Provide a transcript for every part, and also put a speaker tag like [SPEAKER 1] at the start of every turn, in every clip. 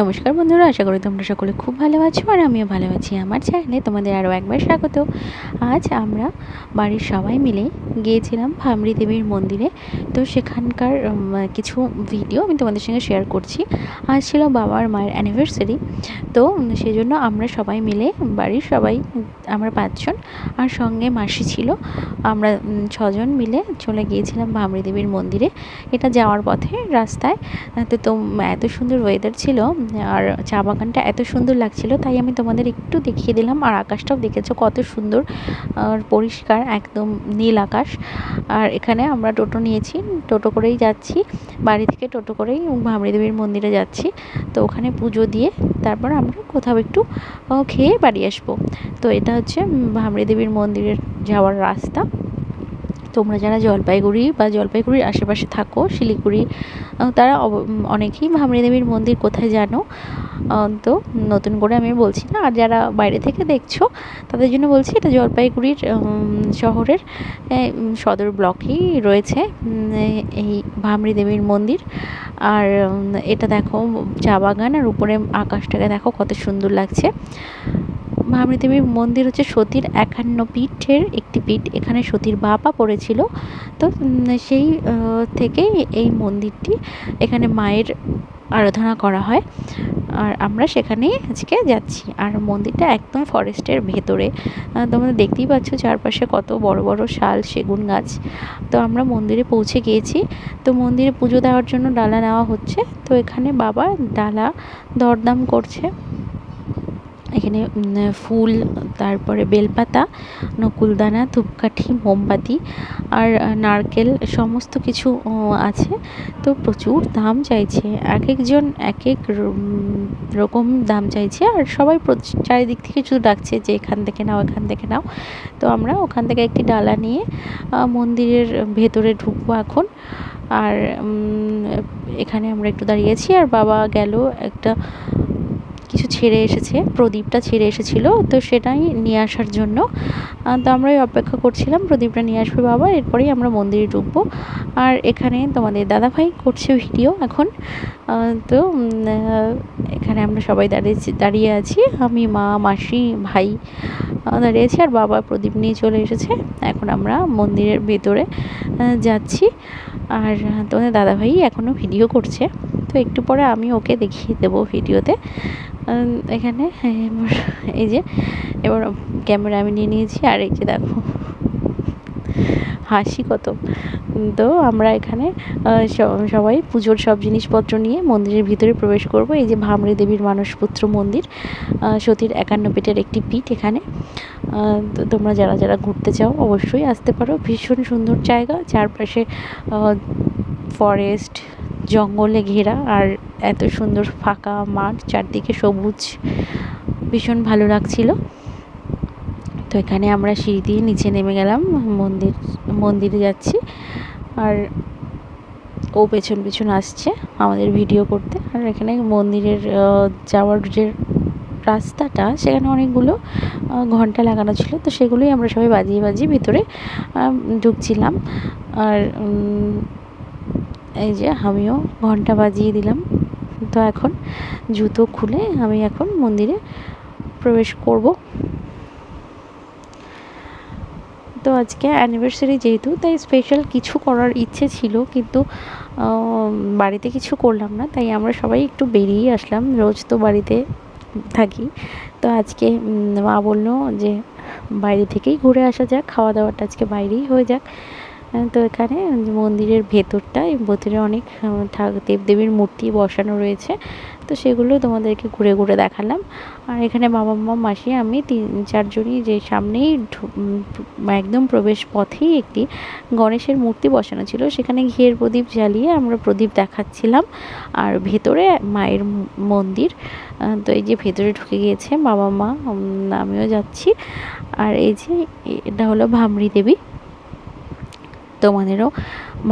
[SPEAKER 1] নমস্কার বন্ধুরা, আশা করি তোমরা সকলে খুব ভালো আছো আর আমিও ভালো আছি আমার চ্যানেলে তোমাদের আরও একবার স্বাগত। আজ আমরা বাড়ির সবাই মিলে গিয়েছিলাম ভামরি দেবীর মন্দিরে। তো সেখানকার কিছু ভিডিও আমি তোমাদের সঙ্গে শেয়ার করছি। আজ ছিল বাবার মায়ের অ্যানিভার্সারি তো সেই জন্য আমরা সবাই মিলে, বাড়ির সবাই, আমরা পাঁচজন আর সঙ্গে মাসি ছিল, আমরা ছজন মিলে চলে গিয়েছিলাম ভামরি দেবীর মন্দিরে। এটা যাওয়ার পথে রাস্তায়। তো তো, এত সুন্দর ওয়েদার ছিল চা বাগানটা এত সুন্দর লাগছিল, তাই আমি তোমাদের একটু দেখিয়ে দিলাম। আর আকাশটাও দেখেছ কত সুন্দর, আর পরিষ্কার একদম নীল আকাশ। আর এখানে আমরা টোটো নিয়েছি, টোটো করেই যাচ্ছি। বাড়ি থেকে টোটো করেই ভামরি দেবীর মন্দিরে যাচ্ছি। তো ওখানে পুজো দিয়ে তারপর আমরা কোথাও একটু খেয়ে বাড়ি আসব। তো এটা হচ্ছে ভামরি দেবীর মন্দিরের যাওয়ার রাস্তা। তোমরা যারা জলপাইগুড়ি বা জলপাইগুড়ির আশেপাশে থাকো, শিলিগুড়ি তারা অনেকেই ভামরি দেবীর মন্দির কোথায় জানো? তো নতুন করে আমি বলছি না। আর যারা বাইরে থেকে দেখছ, তাদের জন্য বলছি এটা জলপাইগুড়ির শহরের সদর ব্লকেই রয়েছে এই ভামরি দেবীর মন্দির। আর এটা দেখো চা বাগান, আর উপরে আকাশটাকে দেখো কত সুন্দর লাগছে। দেবীর মন্দির হচ্ছে সতীর একান্ন পীঠের একটি পীঠ। এখানে সতীর বাবা পড়েছিল। তো সেই থেকেই এই মন্দিরটি এখানে মায়ের আরাধনা করা হয়। আর আমরা সেখানেই আজকে যাচ্ছি। আর মন্দিরটা একদম ফরেস্টের ভেতরে। তোমরা দেখতেই পাচ্ছ চারপাশে কত বড় বড় শাল, সেগুন গাছ। তো আমরা মন্দিরে পৌঁছে গিয়েছি। তো মন্দিরে পুজো দেওয়ার জন্য ডালা নেওয়া হচ্ছে। তো এখানে বাবা ডালা দরদাম করছে। এখানে ফুল, তারপরে বেলপাতা, নকুলদানা, ধূপকাঠি, মোমবাতি আর নারকেল সমস্ত কিছু আছে। তো প্রচুর দাম চাইছে। এক একজন এক এক রকম দাম চাইছে আর সবাই চারিদিক থেকে শুধু ডাকছে যে এখান থেকে নাও, এখান থেকে নাও। তো আমরা ওখান থেকে একটি ডালা নিয়ে মন্দিরের ভেতরে ঢুকবো এখন। আর এখানে আমরা একটু দাঁড়িয়েছি আর বাবা গেল একটা কিছু ছেড়ে এসেছে প্রদীপটা ছেড়ে এসেছিল তো সেটাই নিয়ে আসার জন্য। তো আমরাই অপেক্ষা করছিলাম প্রদীপটা নিয়ে আসবে বাবা এরপরেই আমরা মন্দিরে ঢুকবো। আর এখানে তোমাদের দাদাভাই করছে ভিডিও এখন। তো এখানে আমরা সবাই দাঁড়িয়েছি দাঁড়িয়ে আছি। আমি মা মাসি ভাই আহ, দাঁড়িয়ে আছি আর বাবা প্রদীপ নিয়ে চলে এসেছে। এখন আমরা মন্দিরের ভেতরে যাচ্ছি। আর তোমাদের দাদাভাই এখনও ভিডিও করছে। তো একটু পরে আমি ওকে দেখিয়ে দেবো ভিডিওতে। এখানে হ্যাঁ, এই যে এবার ক্যামেরা আমি নিয়ে নিয়েছি আর এই যে দেখো হাসি কত। তো আমরা এখানে সবাই পুজোর সব জিনিসপত্র নিয়ে মন্দিরের ভিতরে প্রবেশ করব। এই যে ভামরি দেবীর মানসপুত্র মন্দির সতীর একান্ন পেটের একটি পীঠ এখানে। তো তোমরা যারা যারা ঘুরতে চাও অবশ্যই আসতে পারো। ভীষণ সুন্দর জায়গা চারপাশে ফরেস্ট জঙ্গলে ঘেরা আর এত সুন্দর ফাঁকা মাঠ, চারদিকে সবুজ। ভীষণ ভালো লাগছিল। তো এখানে আমরা সিঁড়ি দিয়ে নিচে নেমে গেলাম, মন্দির, মন্দিরে যাচ্ছি। আর ও পেছন পেছন আসছে আমাদের ভিডিও করতে। আর এখানে মন্দিরের যাওয়ার যে রাস্তাটা, সেখানে অনেকগুলো ঘণ্টা লাগানো ছিল। তো সেগুলোই আমরা সবাই বাজিয়ে বাজিয়ে ভিতরে ঢুকছিলাম। আর এই যে আমিও ঘণ্টা বাজিয়ে দিলাম। তো এখন জুতো খুলে আমি এখন মন্দিরে প্রবেশ করব। তো আজকে অ্যানিভার্সারি যেহেতু, তাই স্পেশাল কিছু করার ইচ্ছে ছিল, কিন্তু বাড়িতে কিছু করলাম না, তাই আমরা সবাই একটু বেরিয়ে আসলাম। রোজ তো বাড়িতে থাকি। তো আজকে মা বলল যে, বাইরে থেকেই ঘুরে আসা যাক, খাওয়া দাওয়াটা আজকে বাইরেই হয়ে যাক। তো এখানে মন্দিরের ভেতরটায় ভেতরে অনেক দেবদেবীর মূর্তি বসানো রয়েছে। তো সেগুলো তোমাদেরকে ঘুরে ঘুরে দেখালাম। আর এখানে বাবা, মা, মাসি, আমি তিন, চারজনই যে সামনেই একদম প্রবেশ পথেই একটি গণেশের মূর্তি বসানো ছিল। সেখানে ঘিয়ের প্রদীপ জ্বালিয়ে আমরা প্রদীপ দেখাচ্ছিলাম। আর ভেতরে মায়ের মন্দির তো এই যে ভেতরে ঢুকে গিয়েছে বাবা, মা আমিও যাচ্ছি। আর এই যে এটা হলো ভামরি দেবী। তোমাদেরও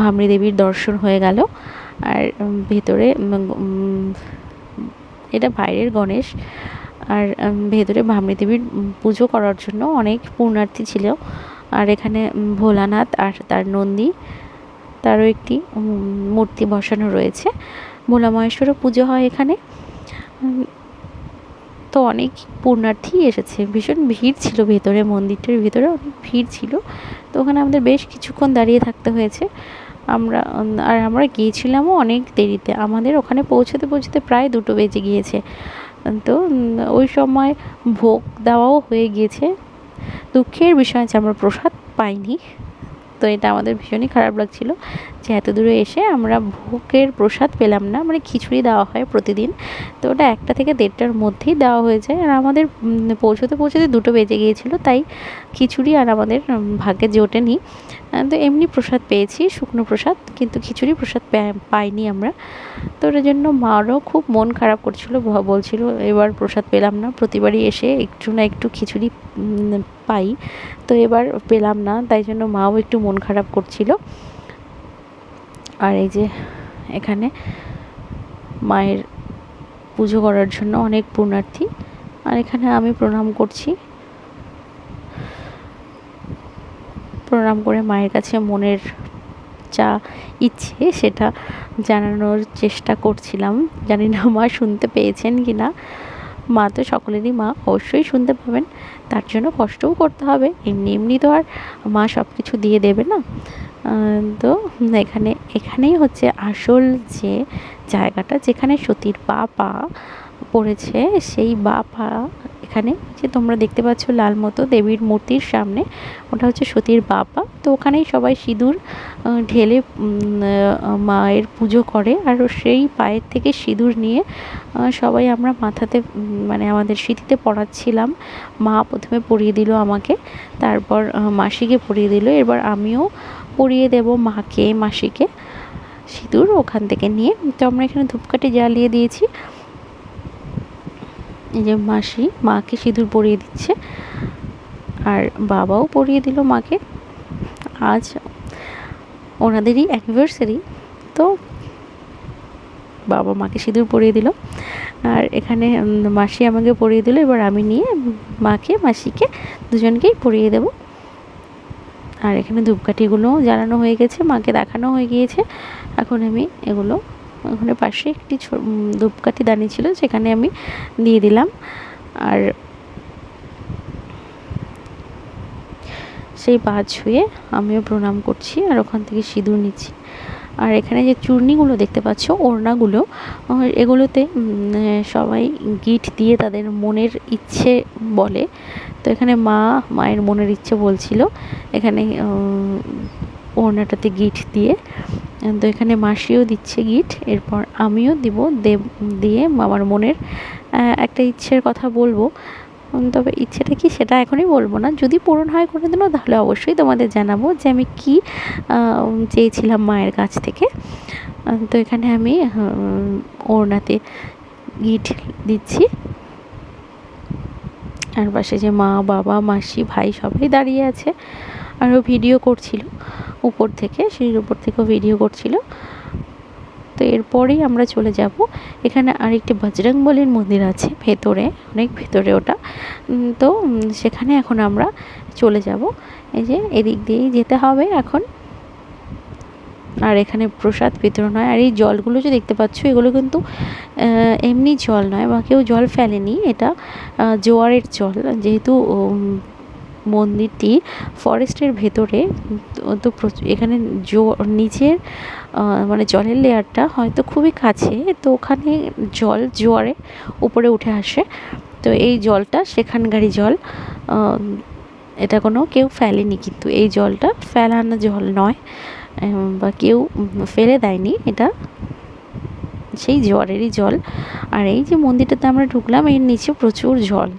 [SPEAKER 1] ভামরি দেবীর দর্শন হয়ে গেল। আর ভেতরে এটা বাইরের গণেশ। আর ভেতরে ভামরি দেবীর পুজো করার জন্য অনেক পুণ্যার্থী ছিল। আর এখানে ভোলানাথ আর তার নন্দী, তারও একটি মূর্তি বসানো রয়েছে। ভোলা মহেশ্বরও পুজো হয় এখানে। তো অনেক পুণ্যার্থী এসেছে। ভীষণ ভিড় ছিল ভেতরে, মন্দিরটার ভেতরে অনেক ভিড় ছিল। তো ওখানে আমাদের বেশ কিছুক্ষণ দাঁড়িয়ে থাকতে হয়েছে। আমরা, আর আমরা গিয়েছিলামও অনেক দেরিতে। আমাদের ওখানে পৌঁছতে পৌঁছতে প্রায় দুটো বেজে গিয়েছে। তো ওই সময় ভোগ দেওয়াও হয়ে গিয়েছে। দুঃখের বিষয় যে আমরা প্রসাদ পাইনি। তো এটা আমাদের ভীষণই খারাপ লাগছিল। যে এত দূরে এসে আমরা ভোগের প্রসাদ পেলাম না মানে খিচুড়ি দেওয়া হয় প্রতিদিন। তো ওটা একটা থেকে দেড়টার মধ্যেই দেওয়া হয়ে যায়। আর আমাদের পৌঁছতে পৌঁছতে দুটো বেজে গিয়েছিল, তাই খিচুড়ি আর আমাদের ভাগ্যে জোটেনি। তো এমনি প্রসাদ পেয়েছি, শুকনো প্রসাদ, কিন্তু খিচুড়ি প্রসাদ পাইনি আমরা। তো ওটার জন্য মারও খুব মন খারাপ করছিল বলছিল, এবার প্রসাদ পেলাম না, প্রতিবারই এসে একটু না একটু খিচুড়ি পাই। তো এবার পেলাম না, তাই জন্য মাও একটু মন খারাপ করছিল। আর এই যে এখানে মায়ের পুজো করার জন্য অনেক পুণ্যার্থী। আর এখানে আমি প্রণাম করছি। প্রণাম করে মায়ের কাছে মনের যা ইচ্ছে সেটা জানানোর চেষ্টা করছিলাম। জানি না মা শুনতে পেয়েছেন কি না। মা তো সকলেরই মা, অবশ্যই শুনতে পাবেন। তার জন্য কষ্টও করতে হবে। এমনি এমনি তো আর মা সব কিছু দিয়ে দেবে না। তো এখানে, এখানেই হচ্ছে আসল যে জায়গাটা যেখানে সতীর পা পা পড়েছে, সেই বা পা এখানে যে তোমরা দেখতে পাচ্ছ লাল মতো দেবীর মূর্তির সামনে, ওটা হচ্ছে সতীর বাবা তো ওখানেই সবাই সিঁদুর ঢেলে মায়ের পুজো করে আর সেই পায়ের থেকে সিঁদুর নিয়ে সবাই আমরা মাথাতে মানে আমাদের সিঁথিতে পড়াচ্ছিলাম। মা প্রথমে পরিয়ে দিল আমাকে, তারপর মাসিকে পরিয়ে দিল। এবার আমিও পরিয়ে দেব মাকে, মাসিকে। সিঁদুর ওখান থেকে নিয়ে। তো আমরা এখানে ধূপকাঠি জ্বালিয়ে দিয়েছি। এই যে মাসি, মাকে সিঁদুর পরিয়ে দিচ্ছে। আর বাবাও পরিয়ে দিল মাকে। আজ ওনাদেরই অ্যানিভার্সারি তো বাবা মাকে সিঁদুর পরিয়ে দিল। আর এখানে মাসি আমাকে পরিয়ে দিল। এবার আমি নিয়ে মাকে, মাসিকে দুজনকেই পরিয়ে দেব। আর এখানে ধূপকাঠিগুলো জ্বালানো হয়ে গেছে, মাকে দেখানো হয়ে গিয়েছে। এখন আমি এগুলো ওখানে পাশে একটি ধূপকাঠি দানি ছিল, সেখানে আমি দিয়ে দিলাম। আর সেই পা ছুঁয়ে আমিও প্রণাম করছি আর ওখান থেকে সিঁদুর নিচ্ছি। আর এখানে যে চূর্ণিগুলো দেখতে পাচ্ছ, ওড়নাগুলো এগুলোতে সবাই গিট দিয়ে তাদের মনের ইচ্ছে বলে। তো এখানে মা মায়ের মনের ইচ্ছে বলছিল, এখানে ওড়নাটাতে গিট দিয়ে। তো এখানে মাসিও দিচ্ছে গিট, এরপর আমিও দিব, দেব, দিয়ে আমার মনের একটা ইচ্ছের কথা বলব। তবে ইচ্ছেটা কি সেটা এখনই বলব না। যদি পূরণ হয় করে দিনও তাহলে অবশ্যই তোমাদের জানাব যে আমি কি চেয়েছিলাম মায়ের কাছ থেকে। তো এখানে আমি ওড়নাতে গিট দিচ্ছি। আর পাশে যে মা, বাবা, মাসি, ভাই সবাই দাঁড়িয়ে আছে। আরও ভিডিও করছিল উপর থেকে, সিঁড়ির উপর থেকেও ভিডিও করছিল। তো এরপরেই আমরা চলে যাব। এখানে আরেকটি বজরংবলীর মন্দির আছে ভেতরে, অনেক ভেতরে ওটা। তো সেখানে এখন আমরা চলে যাব। এই যে এদিক দিয়েই যেতে হবে এখন। আর এখানে প্রসাদ বিতরণ হয়। আর এই জলগুলো যে দেখতে পাচ্ছ, এগুলো কিন্তু এমনি জল নয়, বা কেউ জল ফেলেনি। এটা জোয়ারের জল। যেহেতু মন্দিরটি ফরেস্টের ভেতরে, তো- এখানে জো, নিচের মানে জলের লেয়ারটা হয়তো খুবই কাছে, তো ওখানে জল জোয়ারে উপরে উঠে আসে। তো এই জলটা, সেখানকারই জল এটা কোনো কেউ ফেলেনি কিন্তু। এই জলটা ফেলানো জল নয় বা কেউ ফেলে দেয়নি এটা। সেই জলেরই জল। আর এই যে মন্দিরটাতে আমরা ঢুকলাম, এর নিচে প্রচুর জল।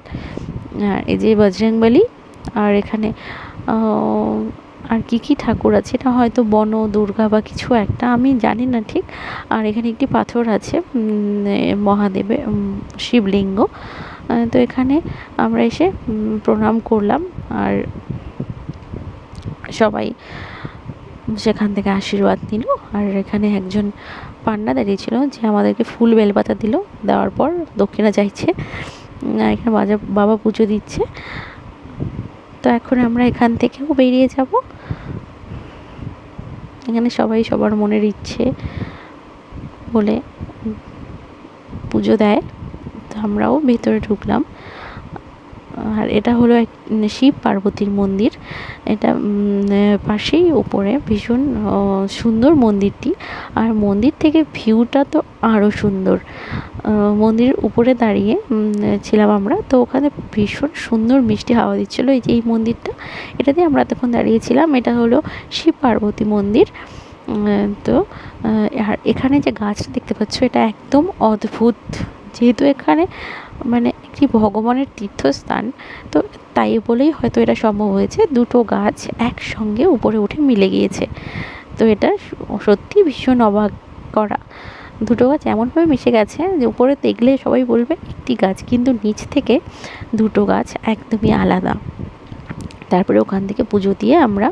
[SPEAKER 1] আর এই যে বজরংবলী, আর এখানে আর কি কি ঠাকুর আছে? এটা হয়তো বন, দুর্গা বা কিছু একটা, আমি জানি না ঠিক। আর এখানে একটি পাথর আছে মহাদেবের শিবলিঙ্গ। তো এখানে আমরা এসে প্রণাম করলাম আর সবাই সেখান থেকে আশীর্বাদ নিল। আর এখানে একজন পান্ডা দাঁড়িয়েছিল যে আমাদেরকে ফুল বেলপাতা দিল, দেওয়ার পর দক্ষিণা চাইছে এখানে বাজা, বাবা পুজো দিচ্ছে। তো এখন আমরা এখান থেকেও বেরিয়ে যাব। এখানে সবাই সবার মনের ইচ্ছে বলে পুজো দেয়। তো আমরাও ভেতরে ঢুকলাম। আর এটা হলো এক শিব পার্বতীর মন্দির। এটা পাশেই উপরে ভীষণ সুন্দর মন্দিরটি। আর মন্দির থেকে ভিউটা তো আরও সুন্দর। মন্দিরের উপরে দাঁড়িয়ে ছিলাম আমরা। তো ওখানে ভীষণ সুন্দর মিষ্টি হাওয়া দিচ্ছিল এই যে, এই মন্দিরটা। এটাতে আমরা এতক্ষণ দাঁড়িয়েছিলাম। এটা হলো শিব পার্বতী মন্দির। তো আর এখানে যে গাছটা দেখতে পাচ্ছ, এটা একদম অদ্ভুত। যেহেতু এখানে মানে একটি ভগবানের তীর্থস্থান। তো তাই বলেই হয়তো এটা সম্ভব হয়েছে। দুটো গাছ একসঙ্গে উপরে উঠে মিলে গিয়েছে। তো এটা সত্যি ভীষণ অবাক করা। দুটো গাছ এমনভাবে মিশে গেছে যে উপরে দেখলে সবাই বলবে, একটি গাছ কিন্তু নিচ থেকে দুটো গাছ একদমই আলাদা। তারপরে ওখান থেকে পুজো দিয়ে আমরা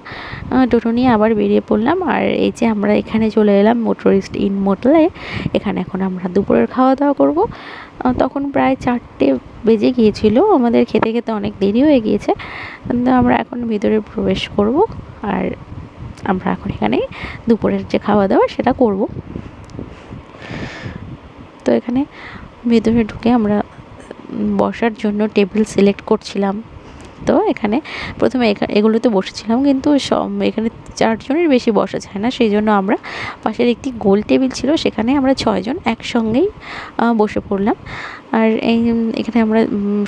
[SPEAKER 1] টোটো নিয়ে আবার বেরিয়ে পড়লাম। আর এই যে আমরা এখানে চলে এলাম মোটরিস্ট ইন মোটলে এখানে এখন আমরা দুপুরের খাওয়া দাওয়া করব। তখন প্রায় চারটে বেজে গিয়েছিল। আমাদের খেতে খেতে অনেক দেরি হয়ে গিয়েছে। আমরা এখন ভিতরে প্রবেশ করব আর আমরা এখন এখানে দুপুরের যে খাওয়া দাওয়া সেটা করব। তো এখানে ভেতরে ঢুকে আমরা বসার জন্য টেবিল সিলেক্ট করছিলাম। তো এখানে। প্রথমে এগুলোতে বসেছিলাম কিন্তু সব এখানে চারজনের বেশি বসা যায় না। সেই জন্য আমরা পাশের একটি গোল টেবিল ছিল, সেখানে আমরা ছয়জন একসঙ্গেই বসে পড়লাম। আর এই, এখানে আমরা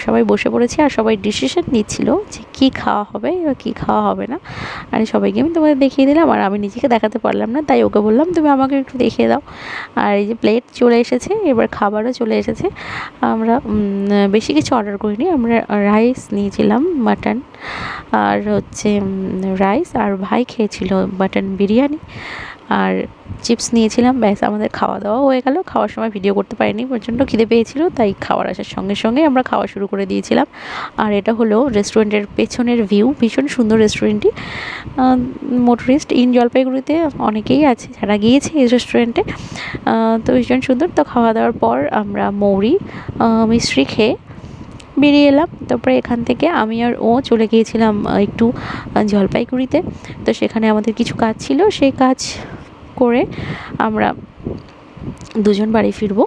[SPEAKER 1] সবাই বসে পড়েছি আর সবাই ডিসিশন নিচ্ছিল যে কী খাওয়া হবে বা কী খাওয়া হবে না। আর সবাইকে আমি তোমাদের দেখিয়ে দিলাম আর আমি নিজেকে দেখাতে পারলাম না, তাই ওকে বললাম, তুমি আমাকে একটু দেখিয়ে দাও। আর এই যে প্লেট চলে এসেছে, এবার খাবারও চলে এসেছে। আমরা বেশি কিছু অর্ডার করিনি, আমরা রাইস নিয়েছিলাম মাটন আর হচ্ছে রাইস আর ভাই খেয়েছিল মাটন বিরিয়ানি। আর চিপস নিয়েছিলাম, ব্যাস আমাদের খাওয়া দাওয়া হয়ে গেল। খাওয়ার সময় ভিডিও করতে পারিনি, প্রচণ্ড খিদে পেয়েছিল, তাই খাওয়ার আসার সঙ্গে সঙ্গে আমরা খাওয়া শুরু করে দিয়েছিলাম। আর এটা হলো রেস্টুরেন্টের পেছনের ভিউ ভীষণ সুন্দর রেস্টুরেন্টটি মোটরিস্ট ইন জলপাইগুড়িতে অনেকেই আছে যারা গিয়েছে এই রেস্টুরেন্টে তো ভীষণ সুন্দর। তো খাওয়া দাওয়ার পর আমরা মৌরি মিষ্টি খেয়ে বেরিয়ে এলাম। তারপরে এখান থেকে আমি আর ও চলে গিয়েছিলাম একটু জলপাইগুড়িতে। তো সেখানে আমাদের কিছু কাজ ছিল। সেই কাজ করে আমরা দুজন বাড়ি ফিরব।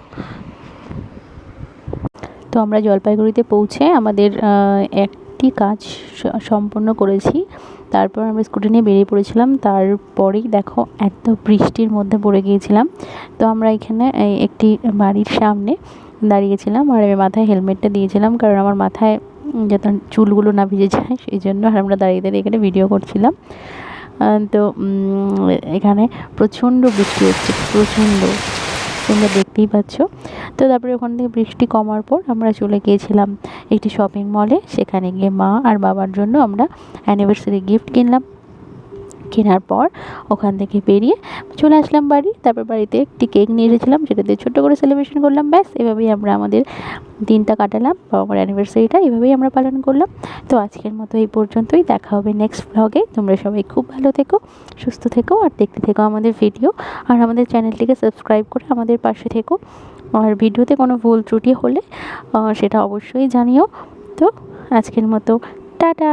[SPEAKER 1] তো আমরা জলপাইগুড়িতে পৌঁছে আমাদের একটি কাজ সম্পন্ন করেছি। তারপর আমরা স্কুটি নিয়ে বেরিয়ে পড়েছিলাম। তারপরেই দেখো এত বৃষ্টির মধ্যে পড়ে গিয়েছিলাম। তো আমরা এখানে একটি বাড়ির সামনে দাঁড়িয়েছিলাম আর আমি মাথায় হেলমেটটা দিয়েছিলাম কারণ আমার মাথায় যাতে চুলগুলো না ভিজে যায়, সেই জন্য আর আমরা দাঁড়িয়ে দাঁড়িয়ে এখানে ভিডিও করছিলাম। তো এখানে প্রচণ্ড বৃষ্টি হচ্ছে, প্রচণ্ড। তোমরা দেখতেই পাচ্ছ। তো তারপরে ওখান থেকে বৃষ্টি কমার পর আমরা চলে গিয়েছিলাম একটি শপিং মলে সেখানে গিয়ে মা আর বাবার জন্য আমরা অ্যানিভার্সারি গিফট কিনলাম। কেনার পর ওখান থেকে বেরিয়ে চলে আসলাম বাড়ি। তারপর বাড়িতে একটি কেক নিয়ে এসেছিলাম সেটাতে ছোট্টো করে সেলিব্রেশন করলাম। ব্যাস, এভাবেই আমরা আমাদের দিনটা কাটালাম বাবা মার অ্যানিভার্সারিটা এভাবেই আমরা পালন করলাম। তো আজকের মতো এই পর্যন্তই। দেখা হবে নেক্সট ব্লগে তোমরা সবাই খুব ভালো থেকো, সুস্থ থেকো আর দেখতে থেকো আমাদের ভিডিও আর আমাদের চ্যানেলটিকে সাবস্ক্রাইব করে আমাদের পাশে থেকো। আর ভিডিওতে কোনো ভুল ত্রুটি হলে সেটা অবশ্যই জানিও। তো আজকের মতো, টাটা!